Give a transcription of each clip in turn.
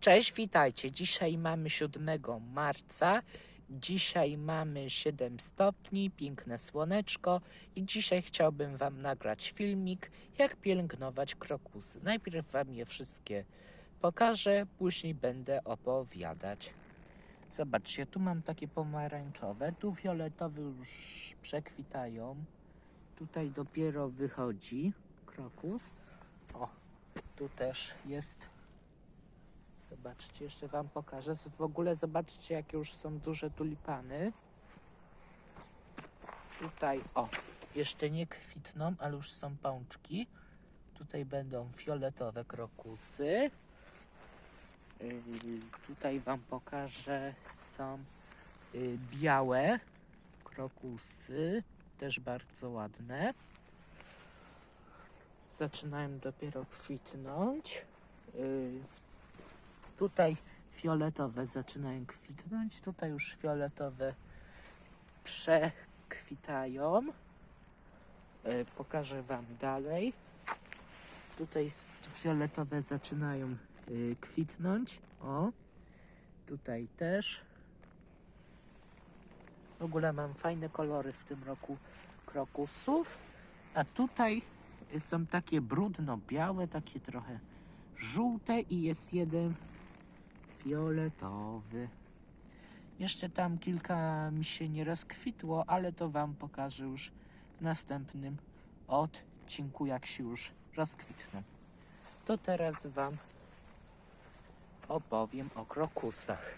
Cześć, witajcie. Dzisiaj mamy 7 marca. Dzisiaj mamy 7 stopni, piękne słoneczko i dzisiaj chciałbym Wam nagrać filmik, jak pielęgnować krokusy. Najpierw Wam je wszystkie pokażę, później będę opowiadać. Zobaczcie, tu mam takie pomarańczowe, tu fioletowe już przekwitają. Tutaj dopiero wychodzi krokus. O, tu też jest Zobaczcie, jeszcze Wam pokażę. W ogóle zobaczcie, jakie już są duże tulipany. Tutaj, o, jeszcze nie kwitną, ale już są pączki. Tutaj będą fioletowe krokusy. Yy, tutaj Wam pokażę, są yy, białe krokusy, też bardzo ładne. Zaczynają dopiero kwitnąć. Yy, Tutaj fioletowe zaczynają kwitnąć, tutaj już fioletowe przekwitają. E, Pokażę Wam dalej. Tutaj fioletowe zaczynają y, kwitnąć. O, tutaj też. W ogóle mam fajne kolory w tym roku krokusów. A tutaj są takie brudno-białe, takie trochę żółte i jest jeden fioletowy. Jeszcze tam kilka mi się nie rozkwitło, ale to Wam pokażę już w następnym odcinku, jak się już rozkwitną. To teraz Wam opowiem o krokusach.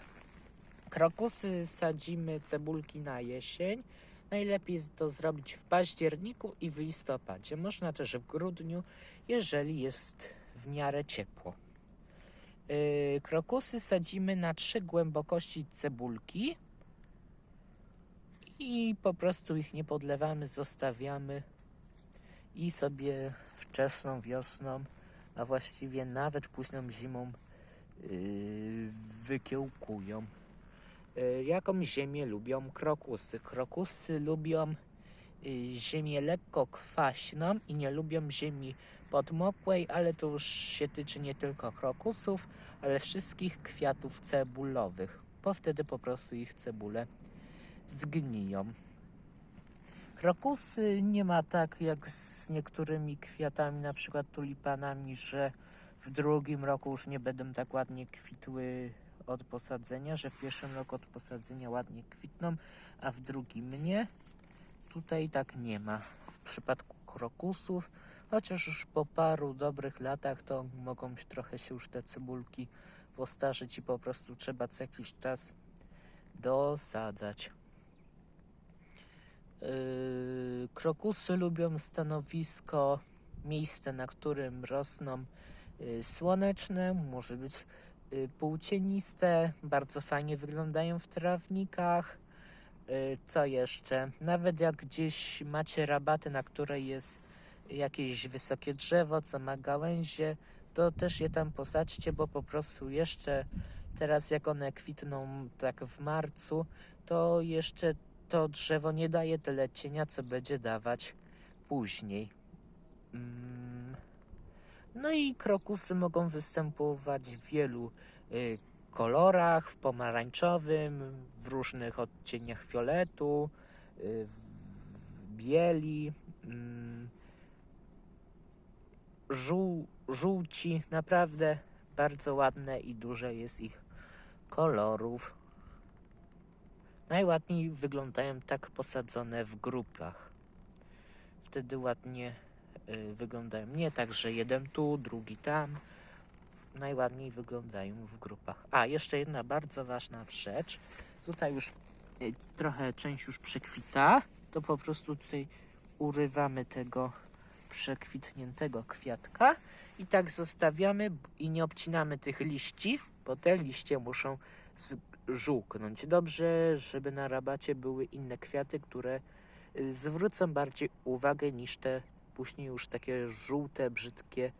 Krokusy sadzimy cebulki na jesień. Najlepiej to zrobić w październiku i w listopadzie. Można też w grudniu, jeżeli jest w miarę ciepło. Krokusy sadzimy na trzy głębokości cebulki i po prostu ich nie podlewamy, zostawiamy i sobie wczesną wiosną, a właściwie nawet późną zimą yy, wykiełkują. Yy, jaką ziemię lubią krokusy? Krokusy lubią ziemię lekko kwaśną i nie lubią ziemi podmokłej, ale to już się tyczy nie tylko krokusów, ale wszystkich kwiatów cebulowych, bo wtedy po prostu ich cebule zgniją. Krokusy nie ma tak jak z niektórymi kwiatami, na przykład tulipanami, że w drugim roku już nie będą tak ładnie kwitły od posadzenia, że w pierwszym roku od posadzenia ładnie kwitną, a w drugim nie. Tutaj tak nie ma. W przypadku krokusów, chociaż już po paru dobrych latach to mogą trochę się już te cebulki postarzyć i po prostu trzeba co jakiś czas dosadzać. Yy, krokusy lubią stanowisko, miejsce, na którym rosną yy, słoneczne, może być yy, półcieniste, bardzo fajnie wyglądają w trawnikach. Yy, Co jeszcze? Nawet jak gdzieś macie rabaty, na której jest jakieś wysokie drzewo, co ma gałęzie, to też je tam posadźcie, bo po prostu jeszcze teraz jak one kwitną tak w marcu, to jeszcze to drzewo nie daje tyle cienia, co będzie dawać później. Mm. No i krokusy mogą występować w wielu y, kolorach, w pomarańczowym, w różnych odcieniach fioletu, y, w bieli, mm, żół, żółci, naprawdę bardzo ładne i duże jest ich kolorów. Najładniej wyglądają tak posadzone w grupach. Wtedy ładnie y, wyglądają. Nie tak, że jeden tu, drugi tam. Najładniej wyglądają w grupach. A, jeszcze jedna bardzo ważna rzecz. Tutaj już y, trochę część już przekwita. To po prostu tutaj urywamy tego przekwitniętego kwiatka i tak zostawiamy i nie obcinamy tych liści, bo te liście muszą żółknąć. Dobrze, żeby na rabacie były inne kwiaty, które y, zwrócą bardziej uwagę niż te później już takie żółte, brzydkie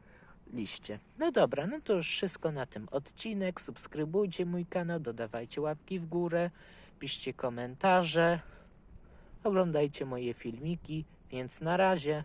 liście. No dobra, no to już wszystko na tym odcinek. Subskrybujcie mój kanał, dodawajcie łapki w górę, piszcie komentarze, oglądajcie moje filmiki, więc na razie.